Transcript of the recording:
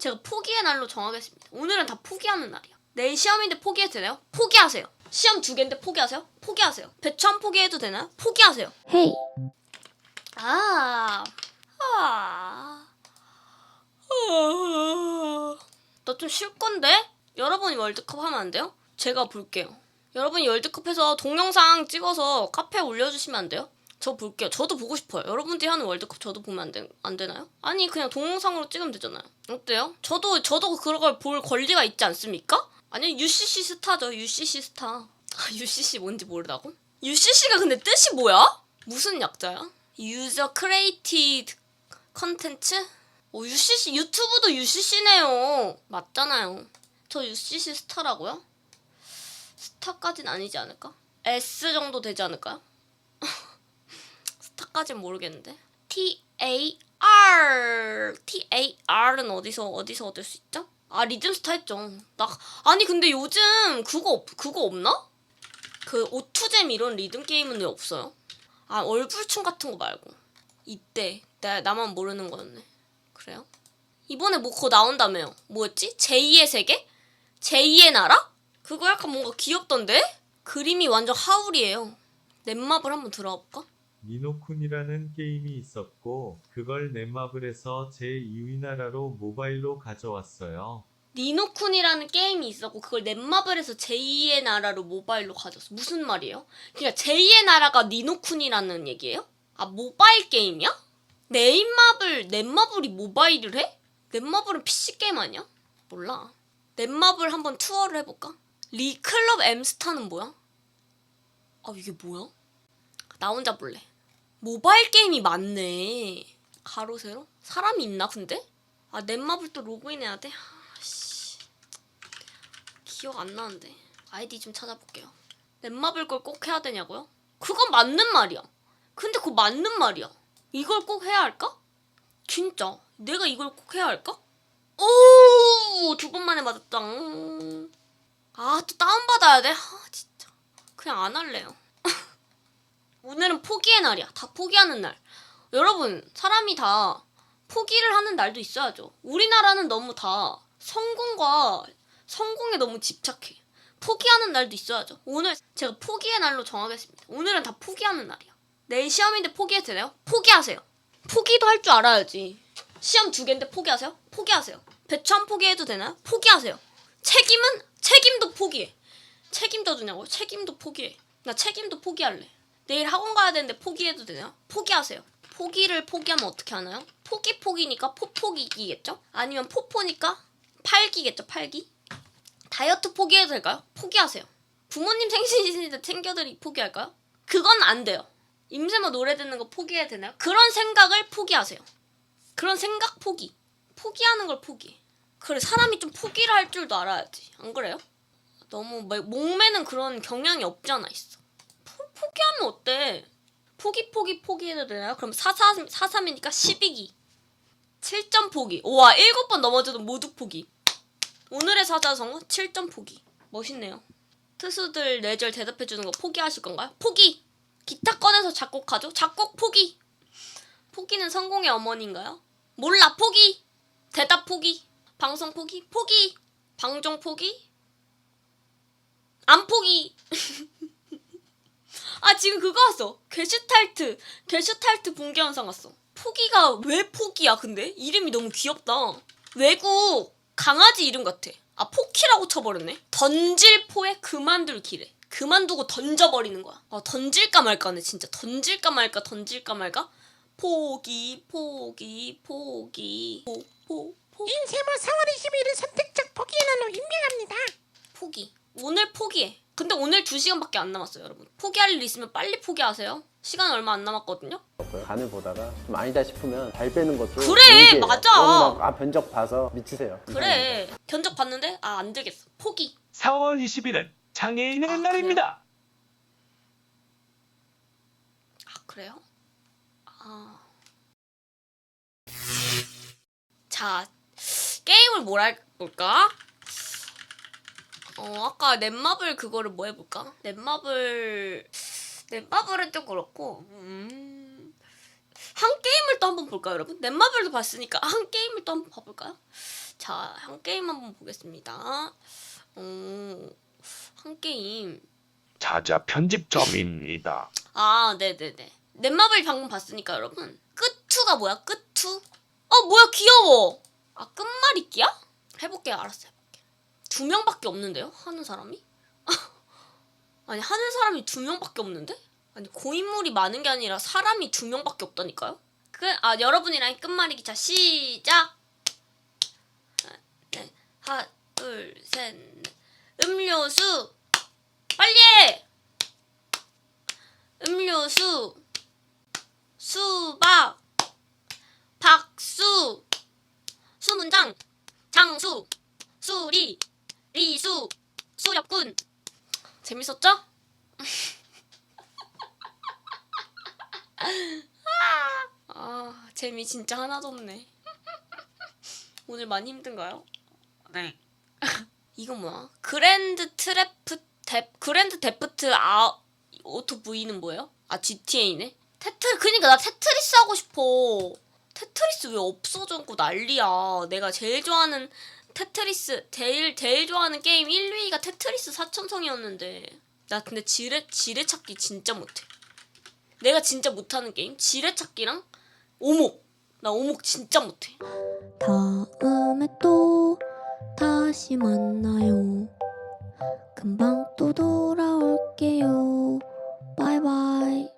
제가 포기의 날로 정하겠습니다. 오늘은 다 포기하는 날이야. 내일 시험인데 포기해도 되나요? 포기하세요. 시험 두 개인데 포기하세요? 포기하세요. 한 포기해도 되나요? 포기하세요. 헤이 아, 아, 나 좀 쉴 건데? 여러분이 월드컵 하면 안 돼요? 제가 볼게요. 여러분이 월드컵에서 동영상 찍어서 카페에 올려주시면 안 돼요? 저 볼게요. 저도 보고 싶어요. 여러분들이 하는 월드컵 저도 보면 안, 되, 안 되나요? 아니 그냥 동영상으로 찍으면 되잖아요. 어때요? 저도 저도 그런 걸 볼 권리가 있지 않습니까? 아니 UCC 스타죠. UCC 스타. 아, UCC 뭔지 모르다고? UCC가 근데 뜻이 뭐야? 무슨 약자야? 유저 크리에이티드 컨텐츠? 오 UCC 유튜브도 UCC네요. 맞잖아요. 저 UCC 스타라고요? 스타까진 아니지 않을까? S 정도 되지 않을까요? 스타까진 모르겠는데. T A R T A R은 어디서 어디서 얻을 수 있죠? 아 리듬 스타 했죠. 나 아니 근데 요즘 그거 없 그거 없나? 그 오투잼 이런 리듬 게임은 왜 없어요? 아 얼불춤 같은 거 말고 이때 나 나만 모르는 거였네. 그래요? 이번에 뭐 그거 나온다며요. 뭐였지? 제2의 세계? 제2의 나라? 그거 약간 뭔가 귀엽던데? 그림이 완전 하울이에요. 넷마블 한번 들어가 볼까? 니노쿤이라는 게임이 있었고 그걸 넷마블에서 제2위 나라로 모바일로 가져왔어요. 니노쿤이라는 게임이 있었고 그걸 넷마블에서 제2의 나라로 모바일로 가졌어. 무슨 말이에요? 그러니까 제2의 나라가 니노쿤이라는 얘기예요? 아 모바일 게임이야? 넷마블 넷마블이 모바일을 해? 넷마블은 PC 게임 아니야? 몰라. 넷마블 한번 투어를 해볼까? 리클럽 엠스타는 뭐야? 아 이게 뭐야? 나 혼자 볼래. 모바일 게임이 많네. 가로 세로? 사람이 있나 근데? 아 넷마블 또 로그인해야 돼? 아씨 기억 안 나는데 아이디 좀 찾아볼게요. 넷마블 걸 꼭 해야 되냐고요? 그건 맞는 말이야. 근데 그거 맞는 말이야. 이걸 꼭 해야 할까? 진짜 내가 이걸 꼭 해야 할까? 오! 두 번 만에 맞았다. 음. 아, 또 다운 받아야 돼? 아, 진짜. 그냥 안 할래요. 오늘은 포기의 날이야. 다 포기하는 날. 여러분, 사람이 다 포기를 하는 날도 있어야죠. 우리나라는 너무 다 성공과 성공에 너무 집착해. 포기하는 날도 있어야죠. 오늘 제가 포기의 날로 정하겠습니다. 오늘은 다 포기하는 날이야. 내일 시험인데 포기해도 되나요? 포기하세요. 포기도 할 줄 알아야지. 시험 두 개인데 포기하세요? 포기하세요. 한 포기해도 되나요? 포기하세요. 책임은 책임도 포기해. 책임져 주냐고? 책임도 포기해. 나 책임도 포기할래. 내일 학원 가야 되는데 포기해도 되나요? 포기하세요. 포기를 포기하면 어떻게 하나요? 포기 포기니까 포포기기겠죠? 아니면 포포니까 팔기겠죠? 팔기? 다이어트 포기해도 될까요? 포기하세요. 부모님 생신이신데 챙겨드리 포기할까요? 그건 안 돼요. 임세모 노래 듣는 거 포기해야 되나요? 그런 생각을 포기하세요. 그런 생각 포기. 포기하는 걸 포기해. 그래 사람이 좀 포기를 할 줄도 알아야지. 안 그래요? 너무 막 목매는 그런 경향이 없지 않아 있어. 포, 포기하면 어때? 포기 포기 포기해도 되나요? 그럼 4, 4, 4 3이니까 12기. 7점 포기. 우와 7번 넘어져도 모두 포기. 오늘의 사자성어 7점 포기. 멋있네요. 투수들 뇌절 대답해주는 거 포기하실 건가요? 포기! 기타 꺼내서 작곡하죠? 작곡 포기! 포기는 성공의 어머니인가요? 몰라 포기! 대답 포기! 방송 포기! 포기! 방종 포기! 안 포기! 아 지금 그거 왔어. 게슈탈트 게슈탈트 붕괴 현상 왔어. 포기가 왜 포기야 근데? 이름이 너무 귀엽다. 외국 강아지 이름 같아. 아 포키라고 쳐버렸네. 던질 포에 그만둘 길에 그만두고 던져버리는 거야. 아 던질까 말까네 진짜. 던질까 말까 던질까 말까? 포기 포기 포기. 포포 포. 인세모 4월 21일 선택적 포기의 날로 임명합니다. 포기. 오늘 포기해. 근데 오늘 2시간밖에 안 남았어요, 여러분. 포기할 일 있으면 빨리 포기하세요. 시간 얼마 안 남았거든요. 간을 보다가 좀 아니다 싶으면 잘 빼는 것도 그래, 용기예요. 맞아. 너무 막, 아 변적 봐서 미치세요. 그래. 견적 봤는데 아, 안 되겠어. 포기. 4월 20일은 장애인의 아, 날입니다. 아, 그래요? 아. 자, 게임을 뭘 해볼까? 어, 아까 넷마블 그거를 뭐 해볼까? 넷마블, 넷마블은 좀 그렇고, 음. 한 게임을 또 한번 볼까요, 여러분? 넷마블도 봤으니까 한 게임을 또 한번 봐볼까요? 자, 한 게임 한번 보겠습니다. 어, 한 게임. 자자 편집점입니다. 아, 네네네. 넷마블 방금 봤으니까 여러분. 끝투가 뭐야? 끝투? 어, 뭐야? 귀여워. 아, 끝말잇기야? 해볼게요. 알았어, 해볼게. 두 명밖에 없는데요? 하는 사람이? 아니, 하는 사람이 두 명밖에 없는데? 아니, 고인물이 많은 게 아니라 사람이 두 명밖에 없다니까요? 그, 아, 여러분이랑 끝말잇기. 자, 시작! 네. 하나, 둘, 셋, 넷. 음료수! 빨리 해! 음료수 수박 박수 수문장 장수 수리 리수 수렵군 재밌었죠? 아 재미 진짜 하나도 없네 오늘 많이 힘든가요? 네 이건 뭐야? 그랜드 트래프 데 그랜드 데프트 아 오토 V는 뭐예요? 아 GTA네? 테트 그니까 나 테트리스 하고 싶어. 테트리스 왜 없어졌고 난리야. 내가 제일 좋아하는 테트리스 제일 제일 좋아하는 게임 1위가 테트리스 사천성이었는데 나 근데 지뢰 지뢰 찾기 진짜 못해. 내가 진짜 못하는 게임 지뢰 찾기랑 오목 나 오목 진짜 못해. 다음에 또 다시 만나요. 금방 또 돌아올게요. 바이바이.